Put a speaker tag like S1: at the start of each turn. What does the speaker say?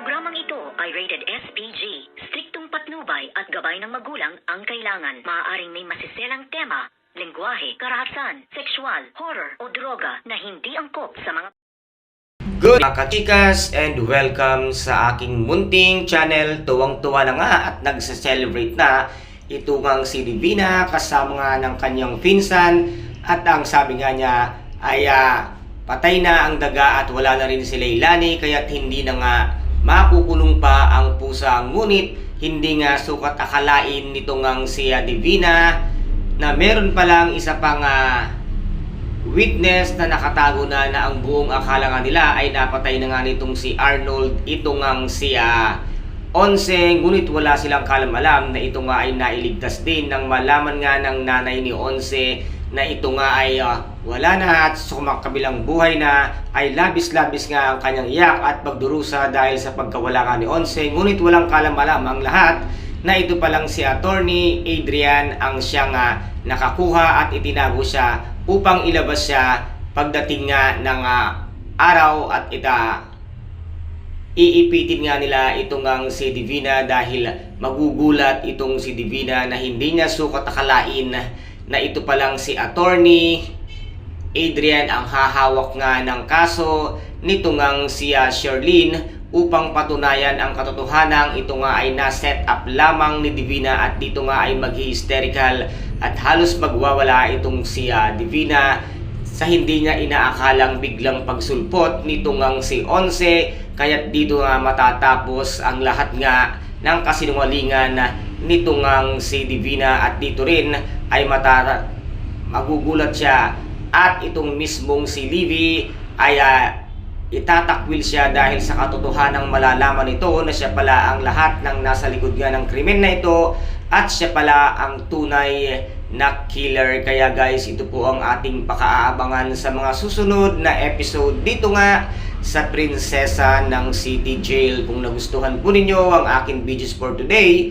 S1: Programang ito ay rated SPG. Striktong patnubay at gabay ng magulang ang kailangan. Maaaring may masiselang tema, lengguwahe, karahasan, sexual, horror o droga na hindi angkop sa mga
S2: Good kachikas and welcome sa aking munting channel. Tuwang-tuwa na nga at nagsa-celebrate na ito ngang si Divina kasama nga ng kanyang pinsan at ang sabi nga niya ay ah, patay na ang daga at wala na rin si Leilani kaya't hindi na nga makukulong pa ang pusa ngunit hindi nga sukat akalain nito ngang si Divina na meron palang isa pang ah, witness na nakatago na na ang buong akala nga nila ay napatay na nga nitong si Arnold. Ito ngang si ah, Onse ngunit wala silang kalam-alam na ito nga ay nailigtas din nang malaman nga ng nanay ni Onse na ito nga ay ah, wala na at sa kumakabilang buhay na ay labis-labis nga ang kanyang iyak at pagdurusa dahil sa pagkawala nga ni Onse. Ngunit walang kalam-alam ang lahat na ito palang si Attorney Adrian ang siyang ah, nakakuha at itinago siya upang ilabas siya pagdating nga ng ah, araw at ita iipitin nga nila itong ang si Divina dahil magugulat itong si Divina na hindi niya sukat akalain na ito palang si attorney Adrian ang hahawak nga ng kaso nito ngang si ah, Sherlyn upang patunayan ang katotohanan ito nga ay na-set up lamang ni Divina at dito nga ay maghi-hysterical at halos magwawala itong si ah, Divina sa hindi niya inaakalang biglang pagsulpot nito ngang si Onse kaya't dito nga matatapos ang lahat nga ng kasinungalingan nito ngang si Divina at dito rin ay mata magugulat siya at itong mismong si Livy ay ah, itatakwil siya dahil sa katotohanang malalaman nito na siya pala ang lahat ng nasa likod nga ng krimen na ito at siya pala ang tunay na killer. Kaya guys, ito po ang ating pakaaabangan sa mga susunod na episode dito nga sa Prinsesa ng City Jail. Kung nagustuhan po ninyo ang aking videos for today,